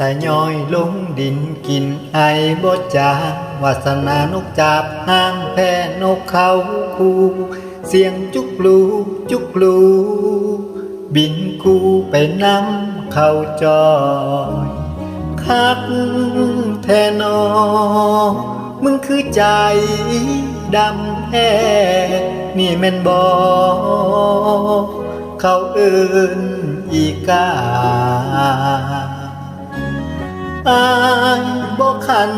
น้ำตาย้อยลงดินกินไอบ่จาวาสนานกจับห้างแพ้นกเขาคูเสียงจุกลูจุกลู บินคูไปนำเข้าจอยคักแท่นอ มึงคือใจดำแท้นี่แม่นบอเขาเอินอีกา อายบ่ขัน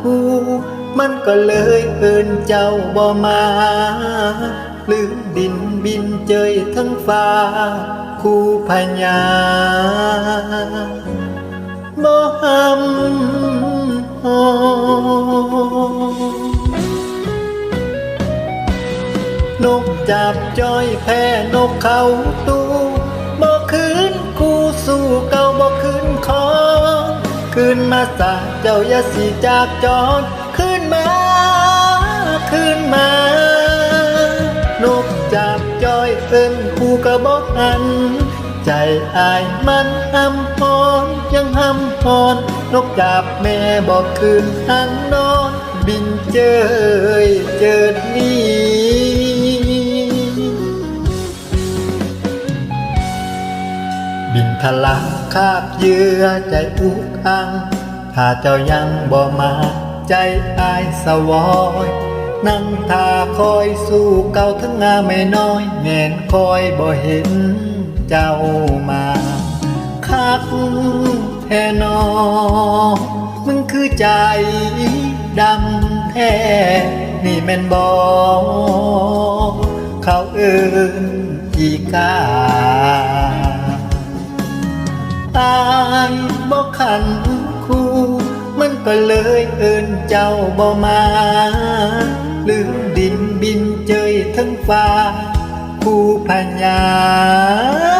คู่ มันก็เลยเอินเจ้าบ่มาลืมดินบินเจยทั้งฟ้า คู่พญาบ่หำหอนกจับจ้อยแพ้นกเขาตูบ่ ขึ้นมาสาเจ้าอย่าสีจากจรขึ้นมาขึ้นมา นกจับจอยเอิ้นคู่กระบอกอัน ใจอายมันหำพอนยังหำพอนนกจับแม่บอกคืนหันนอนบินเจยเจิดนี้บินทะลัก คาบเยื่อใจอุกอัง ถ้าเจ้ายังบ่มาใจอายสวอยนั่งท่าคอยสู้เก่าทั้งงาไม่น้อยแงนคอยบ่เห็นเจ้ามาคักแท่นอมึงคือใจดำแท้นี่แม่นบอกเขาเอินอีกาันบ่ขันคู่ มันก็เลยเอินเจ้าบ่มาลืมดินบินเจยทั้งฟ้าคู่พญา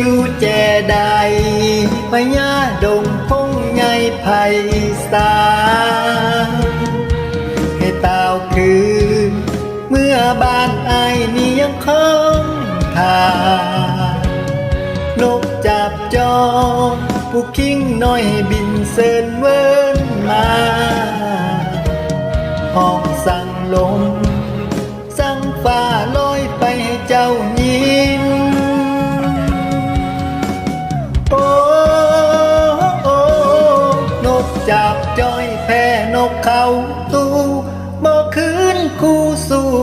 อยู่แจใดพญาดงพงไงไพศาลให้ตาวคือ เมื่อบ้านไอ้นี่ยังคงทานกจับจองผู้คิงน้อยบินเซินเวิน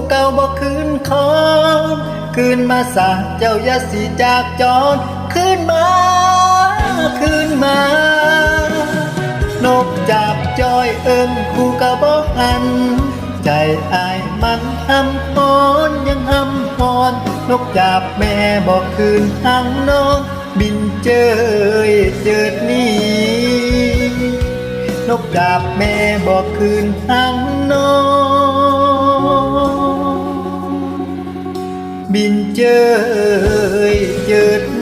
เก่าบ่คืนคอนคืนมาสาเจ้ายาสีจากจรคืนมาคืนมานกจับจอยเอิ้นคู่กะบ่หัน ใจอายมันห้ำพอนยังห้ำพอนนกจับแม่บอกคืนทางนอนบินเจยเจิดนี้นกจับแม่บอกคืนทางนอน บินเจยเจิด